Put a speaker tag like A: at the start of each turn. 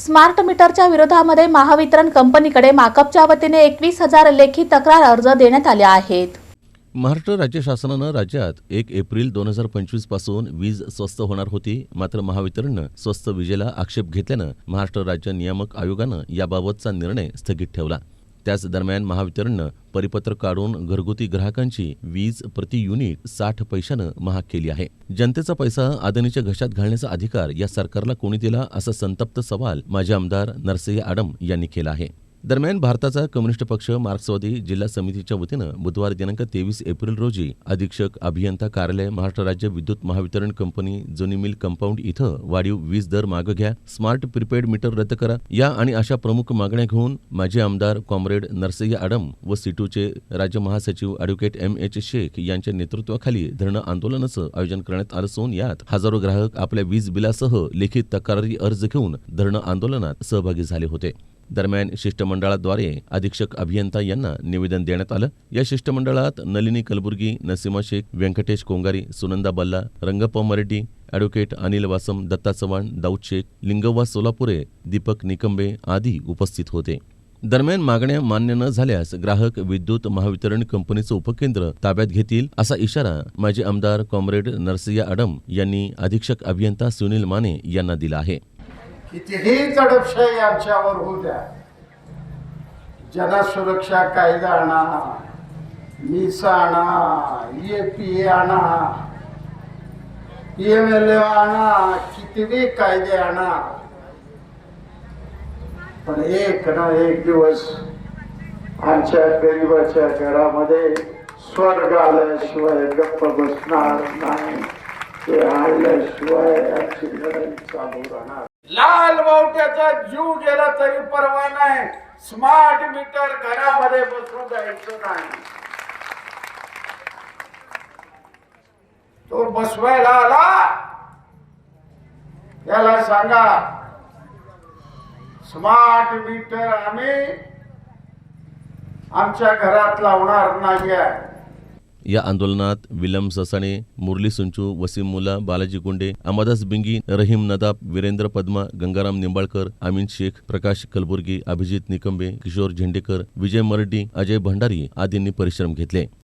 A: Smart मीटरच्या विरोधामध्ये महावितरण कंपनीकडे माकपच्या वतीने एकवीस हजार लेखी तक्रार अर्ज देण्यात आले आहेत.
B: महाराष्ट्र राज्य शासनानं राज्यात एक एप्रिल दोन हजार पंचवीसपासून वीज स्वस्त होणार होती मात्र महावितरणनं स्वस्त विजेला आक्षेप घेतल्यानं महाराष्ट्र राज्य नियामक आयोगानं याबाबतचा निर्णय स्थगित ठेवला. त्याच दरम्यान महावितरणनं परिपत्र काढून घरगुती ग्राहकांची वीज प्रति युनिट साठ पैशानं महाग केली आहे. जनतेचा पैसा आदनीच्या घशात घालण्याचा अधिकार या सरकारला कोणी दिला असा संतप्त सवाल माजी आमदार नरसय्य आडम यांनी केला आहे. दरम्यान भारताचा कम्युनिस्ट पक्ष मार्क्सवादी जिल्हा समितीच्या वतीनं बुधवार दिनांक तेवीस एप्रिल रोजी अधीक्षक अभियंता कार्यालय महाराष्ट्र राज्य विद्युत महावितरण कंपनी जुनी मिल कंपाऊंड इथं वाढीव वीज दर मागं घ्या स्मार्ट प्रीपेड मीटर रद्द करा या आणि अशा प्रमुख मागण्या घेऊन माजी आमदार कॉम्रेड नरसय्य आडम व सिटूचे राज्य महासचिव अॅडव्होकेट एम एच शेख यांच्या नेतृत्वाखाली धरणं आंदोलनाचं आयोजन करण्यात आलं असून यात हजारो ग्राहक आपल्या वीज बिलासह लेखी तक्रारी अर्ज घेऊन धरणं आंदोलनात सहभागी झाले होते. दरम्यान शिष्टमंडळाद्वारे अधीक्षक अभियंता यांना निवेदन देण्यात आलं. या शिष्टमंडळात नलिनी कलबुर्गी नसीमा शेख व्यंकटेश कोंगारी सुनंदा बल्ला रंगप्पा मरेड्डी अॅडव्होकेट अनिल वासम दत्ता चव्हाण दाऊद शेख लिंगव्वा सोलापुरे दीपक निकंबे आदी उपस्थित होते. दरम्यान मागण्या मान्य न झाल्यास ग्राहक विद्युत महावितरण कंपनीचं उपकेंद्र ताब्यात घेतील असा इशारा माजी आमदार कॉम्रेड नरसिया आडम यांनी अधीक्षक अभियंता सुनील माने यांना दिला आहे.
C: कितीही जडपशाही आमच्यावर होऊ द्या. जनसुरक्षा कायदा आणा मिसा आणा ए पी आणा एम एल ए आणा कितीही कायदे आणा. पण एक ना एक दिवस आमच्या गरीबाच्या घरामध्ये स्वर्ग आल्याशिवाय गप्प बसणार नाही. ते आल्याशिवाय आमची लढाई चालू राहणार. लाल मावट्याचा जीव गेला तरी परवा नाही. स्मार्ट मीटर घरामध्ये बसून जायचं नाही. तो बसवायला आला. त्याला सांगा स्मार्ट मीटर आम्ही आमच्या घरात लावणार नाही आहे
B: या आंदोलनात विलम ससाणे मुरली सुंचू वसीम मुला बालाजी गुंडे अमादास बिंगी रहीम नदाब वीरेंद्र पद्मा गंगाराम निंबाळकर आमीन शेख प्रकाश कलबुर्गी अभिजित निकंबे किशोर झेंडेकर विजय मरडी अजय भंडारी आदींनी परिश्रम घेतले.